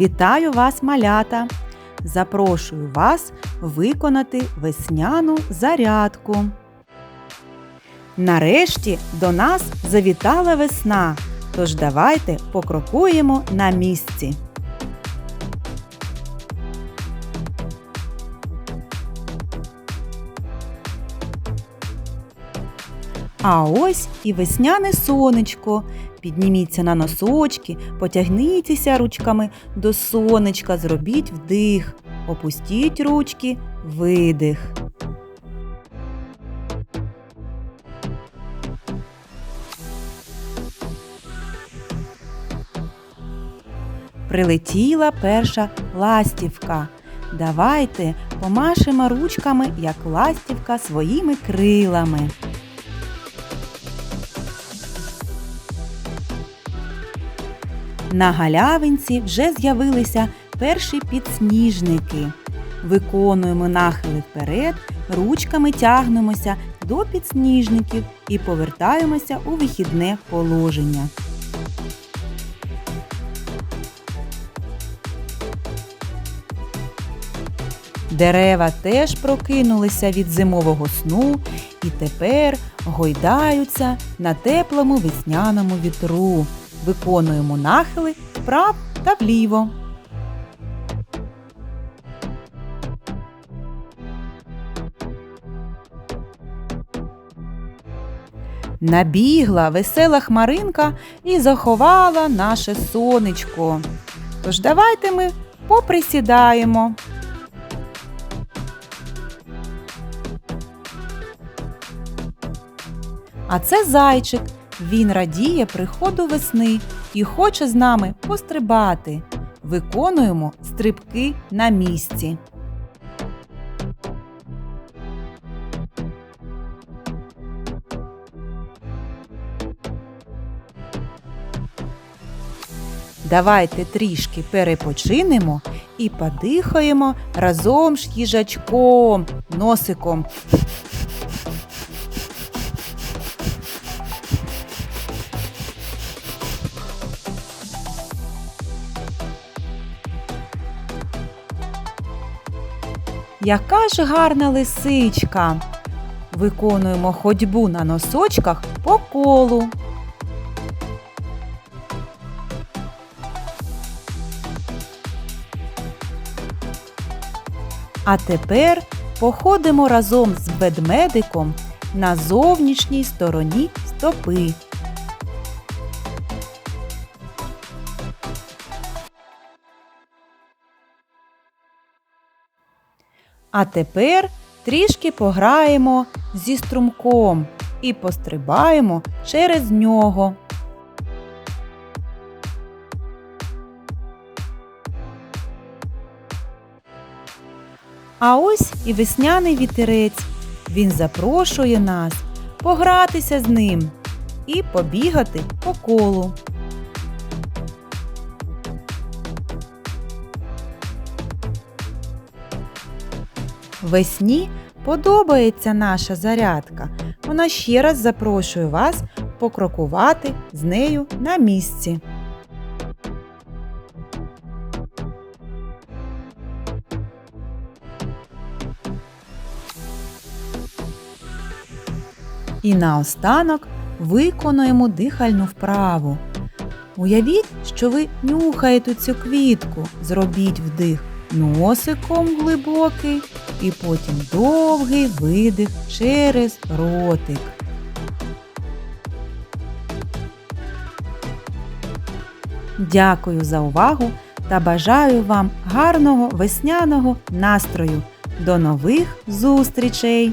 Вітаю вас, малята! Запрошую вас виконати весняну зарядку. Нарешті до нас завітала весна, тож давайте покрокуємо на місці. А ось і весняне сонечко. Підніміться на носочки, потягніться ручками до сонечка, зробіть вдих, опустіть ручки, видих. Прилетіла перша ластівка. Давайте помашемо ручками, як ластівка своїми крилами. На галявинці вже з'явилися перші підсніжники. Виконуємо нахили вперед, ручками тягнемося до підсніжників і повертаємося у вихідне положення. Дерева теж прокинулися від зимового сну і тепер гойдаються на теплому весняному вітру. Виконуємо нахили вправ та вліво. Набігла весела хмаринка і заховала наше сонечко. Тож давайте ми поприсідаємо. А це зайчик. Він радіє приходу весни і хоче з нами пострибати. Виконуємо стрибки на місці. Давайте трішки перепочинемо і подихаємо разом з їжачком, носиком. Яка ж гарна лисичка. Виконуємо ходьбу на носочках по колу. А тепер походимо разом з ведмедиком на зовнішній стороні стопи. А тепер трішки пограємо зі струмком і пострибаємо через нього. А ось і весняний вітерець. Він запрошує нас погратися з ним і побігати по колу. Весні подобається наша зарядка. Вона ще раз запрошує вас покрокувати з нею на місці. І наостанок виконуємо дихальну вправу. Уявіть, що ви нюхаєте цю квітку. Зробіть вдих носиком глибокий і потім довгий видих через ротик. Дякую за увагу та бажаю вам гарного весняного настрою. До нових зустрічей!